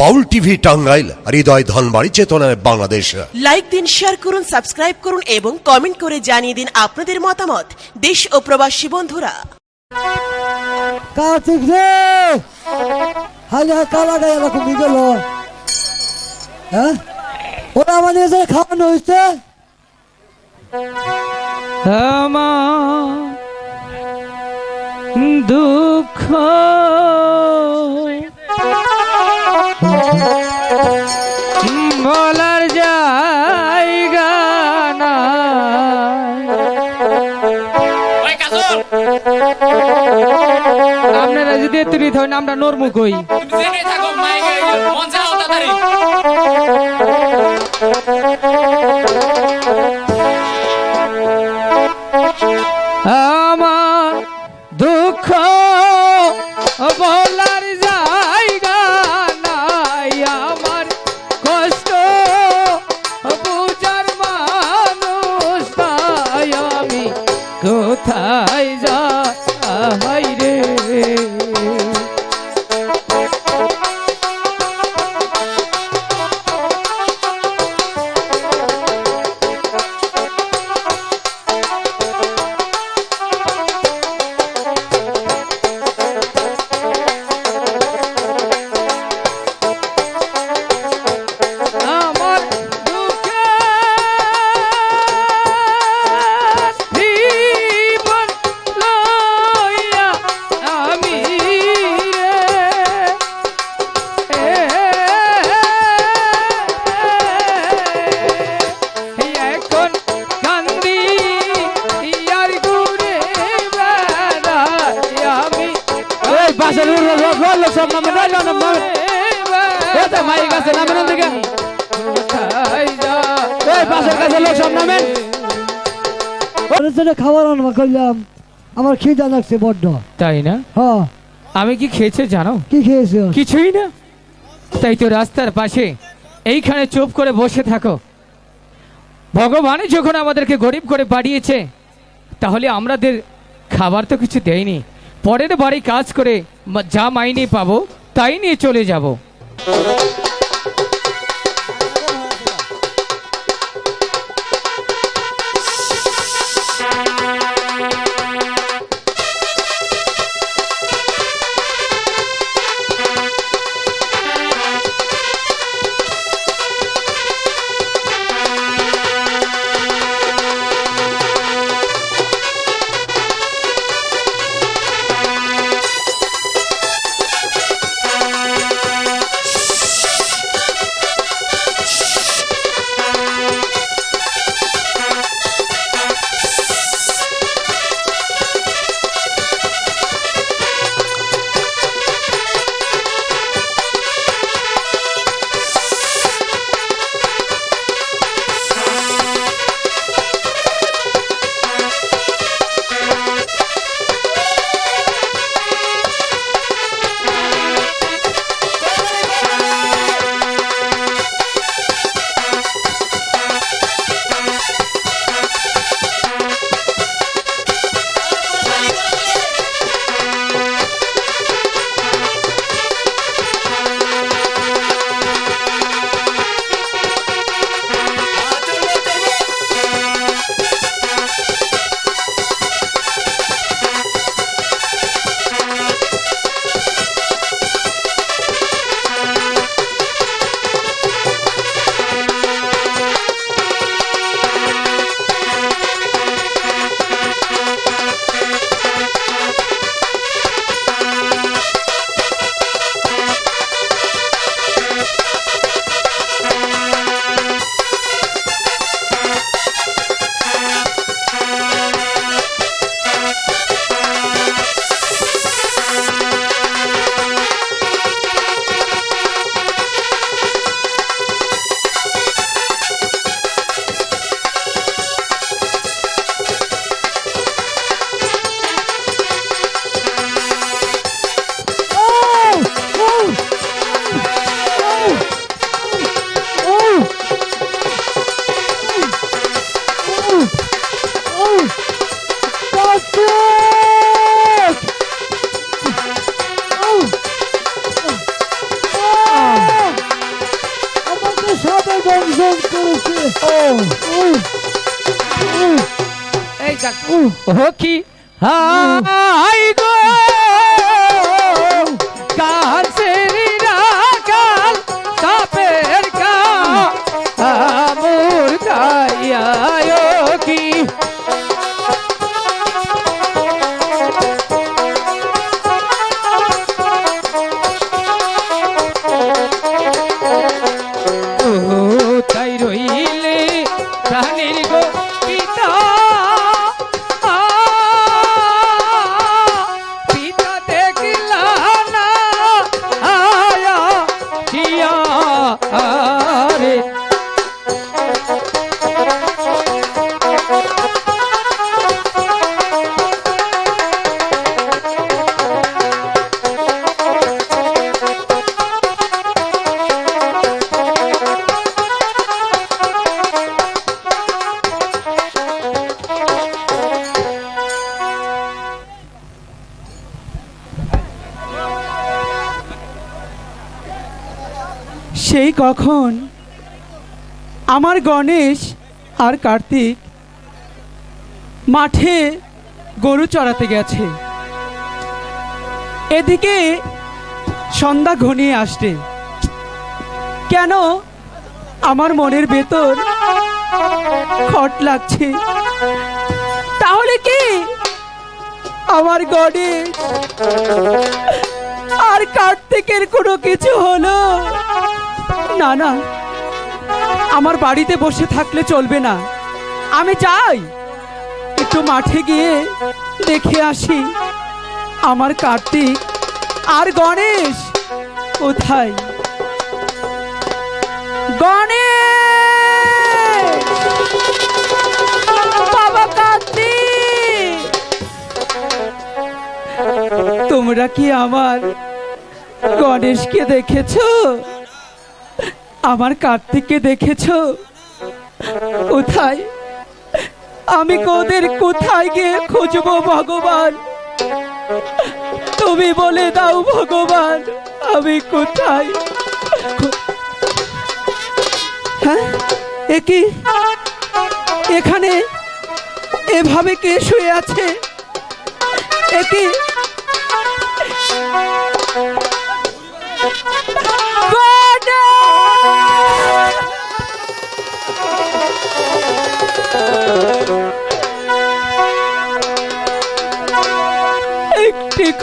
বাউল TV Tangail হৃদয় ধনবাড়ি চেতনায় Bangladesh. Like দিন share করুন সাবস্ক্রাইব করুন এবং কমেন্ট করে জানিয়ে দিন আপনাদের মতামত। দেশ ও প্রবাসী বন্ধুরা। কার্তিক রে! হাজার কালা গায়ে এরকম গেল হ্যাঁ। ওরা আমাদের এসে খাওয়ানো হয়েছে? আমার দুঃখ যদি তুলি ধরেন আমরা নরমু কই। মন আমার দুঃখ বলার জায়গা নাই আমার কষ্ট বুঝার মানুষ তাই আমি কোথায় যাই জন্য খাবার আনবা করলাম আমার খিদা লাগছে বড্ড। তাই না? হ্যাঁ। আমি কি খেয়েছে জানো? কি খেয়েছো? কিছুই না। তাই তো রাস্তার পাশে এইখানে চুপ করে বসে থাকো। ভগবানই যখন আমাদেরকে গরিব করে পাঠিয়েছে তাহলে আমাদের খাবার তো কিছু দেয়নি। পরের বাড়ি কাজ করে যা মাইনে পাবো তাই নিয়ে চলে যাব। পছন্দ করেছে এই দেখ ও কি? হাই গো সেই কখন? আমার গণেশ আর কার্তিক মাঠে গরু চড়াতে গেছে। এদিকে সন্ধ্যা ঘনিয়ে আসছে। কেন আমার মনের ভেতর খট লাগছে? তাহলে কি আমার গণেশ আর কার্তিকের কোনো কিছু হলো? না না। আমার বাড়িতে বসে থাকলে চলবে না। আমি যাই। একটু মাঠে গিয়ে দেখে আসি, আমার কার্তিক আর গণেশ কোথায়? গণেশ! বাবা তোমরা কি আমার গণেশকে দেখেছ? আমার কার্তিককে দেখেছ? কোথায়? আমি ওদের কোথায় গিয়ে খুঁজবো ভগবান? তুমি বলে দাও ভগবান, আমি কোথায়? হ্যাঁ? এ কি? এখানে এভাবে কে শুয়ে আছে? এ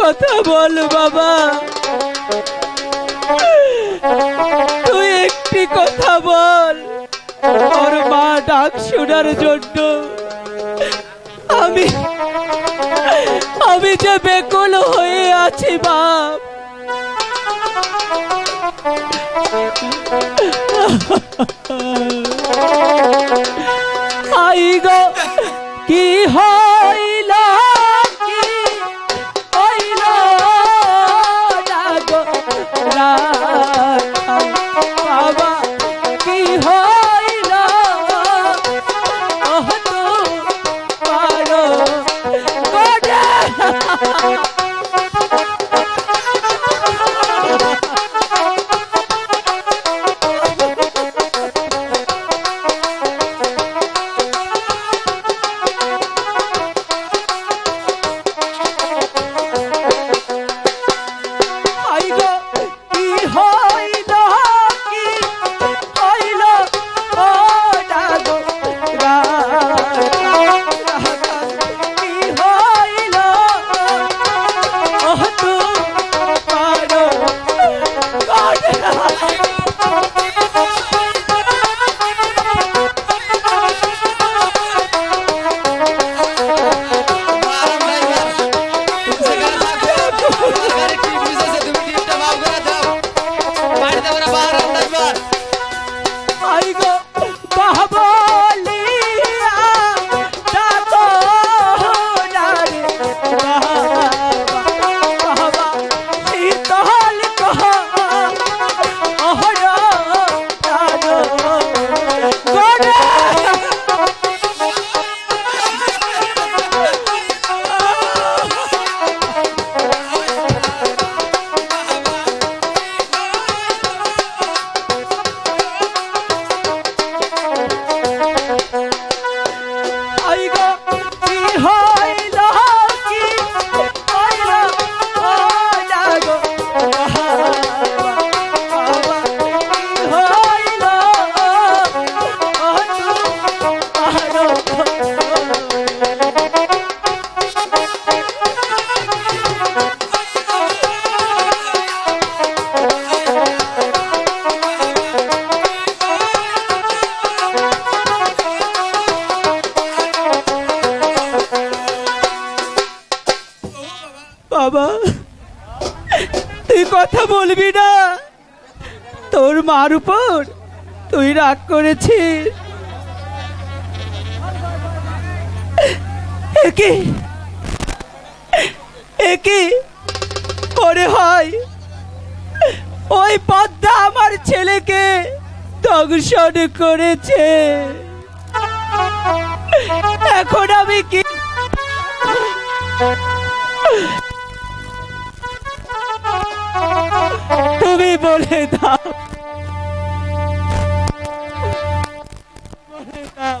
কথা বল বাবা। তুই একটি কথা বল। ওর মা ডাক শোনার জন্য আমি আমি যে বেকুল হয়ে আছি বাপ আই গো, কি হইল? বলবি না। তোর মার উপর তুই রাগ করেছিস। একে একে মনে হয়। ওই পদ্মা আমার ছেলেকে দংশন করেছে। এখন আমি কি তুমি বলে দাও। বলে দাও